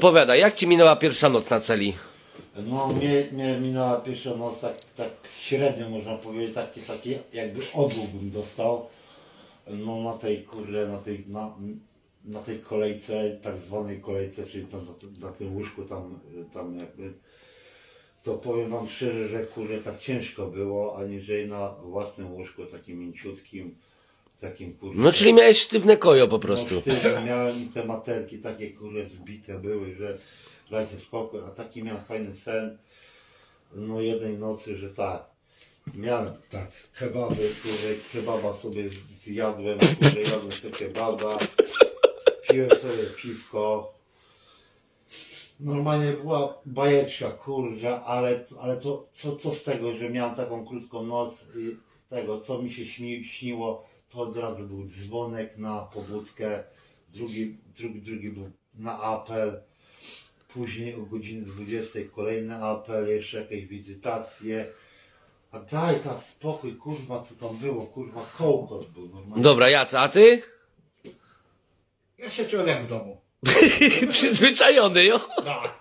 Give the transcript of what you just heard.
Opowiadaj, jak ci minęła pierwsza noc na celi? No mnie, mnie minęła pierwsza noc tak, tak średnio można powiedzieć, taki, taki jakby obół bym dostał. No na tej kurde, na tej, na, na tej kolejce, tak zwanej kolejce, czyli tam na, na tym łóżku tam, tam jakby to powiem wam szczerze, że kurde tak ciężko było, aniżeli na własnym łóżku takim mięciutkim, takim. No czyli miałeś sztywne kojo po prostu. No, sztywno miałem i te materki takie kurde zbite były, że dajcie spokój, a taki miałem fajny sen, no jednej nocy, że tak, miałem tak, kebaby, kurde, kebaba sobie zjadłem, kurde, jadłem sobie kebaba, piłem sobie piwko, normalnie była bajeczka, kurczę, ale, ale to co, co z tego, że miałem taką krótką noc i tego, co mi się śni, śniło, to od razu był dzwonek na pobudkę, drugi, drugi, drugi był na apel, później o godzinie 20 kolejny apel, jeszcze jakieś wizytacje, a daj tam spokój, kurwa, co tam było, kurwa, kołkos był normalnie. Dobra, Jaca, a ty? Ja się czułem jak w domu. Przyzwyczajony, jo? Tak.